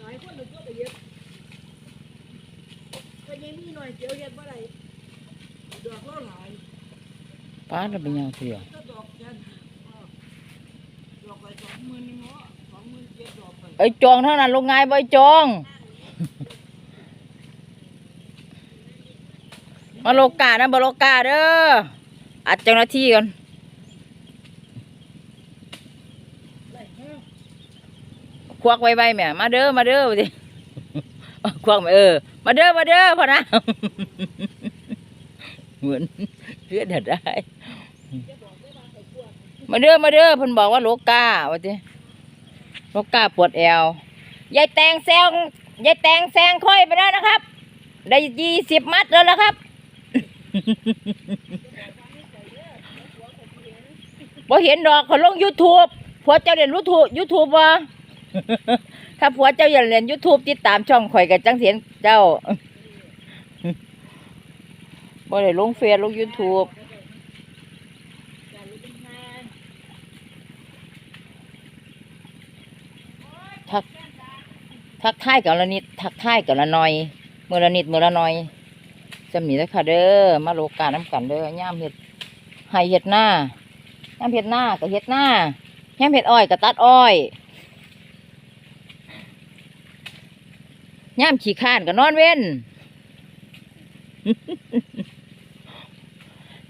หลายคนเลยก็ไปเฮ็ดก็ยังมีหน่อยเดียวเฮ็ดบ่ได้ดอกเราหลายป้าเราเป็นยังเสียก็ดอกยันดอกไปสองหมื่นเนาะสองหมื่นเจ็ดดอกไปไอ้จองเท่านั้นลงไงบ่ไอ้จองมาโลกานะบ่โลกาเด้อ อัดเจ้าหน้าที่ก่อนควักไว้ไว้แม่มาเด้อมาเด้อสิควักมาเออ มาเด้อมาเด้อพ่อนะเหมือนเลือดได้มาเด้อมาเด้อพิ่นบอกว่าโลกาว่าสิโลกาปวดแอวยายแตงแซงยายแตงแซงค่อยไปแล้นะครับ ได้ยี่สิบมัดแล้วละครับ บ่เห็นดอกเขาลง YouTube ผัวเจ้าเรียนรู้ทูยูทูบบ่ถ้าผัวเจ้าอยากเรียน YouTube ติดตามช่องข่อยกับจังเสียนเจ้าบ่ได้ลงเฟซลง YouTube ทักทักทายกับละนิด ทักทายกับละหน่อยมือละนิดมือละหน่อยจำหนีแล้วค่ะเด้อมาโลกาน้ำกันเด้อย่ามเห็ดให้เห็ดหน้า ย่ามเห็ดหน้าก็เห็ดหน้าย่ามเห็ดอ้อยก็ตัดอ้อยย่ามขี้ข้านก็นอนเว้น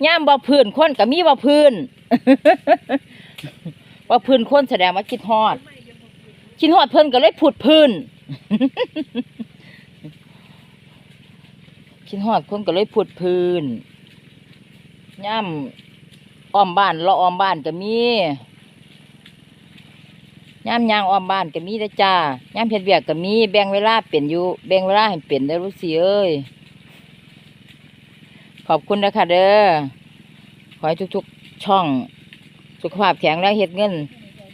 ย่ามบ่พื้นคนก็มีบ่พื้นบ่พื้นคนแสดงว่าคิดฮอดคิดฮอดเพิ่นก็เลยผุดพื้นคิดฮอดเพิ่นก็เลยผุดพื้นย่ำ อ้อมบ้านเลาะอ้อมบ้านก็มีย่ำยางอ้อมบ้านก็มีเด้อจ้าย่ำเพ็ดเวียกก็มี แบ่งเวลาเป็นอยู่ แบ่งเวลาให้เป็นเด้รู้สิเอ้ย ขอบคุณนะคะเด้อ ขอให้ทุกๆช่อง สุขภาพแข็งแรงเฮ็ดเงิน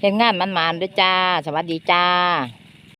เฮ็ดงานมันๆด้วยจ้า สวัสดีจ้า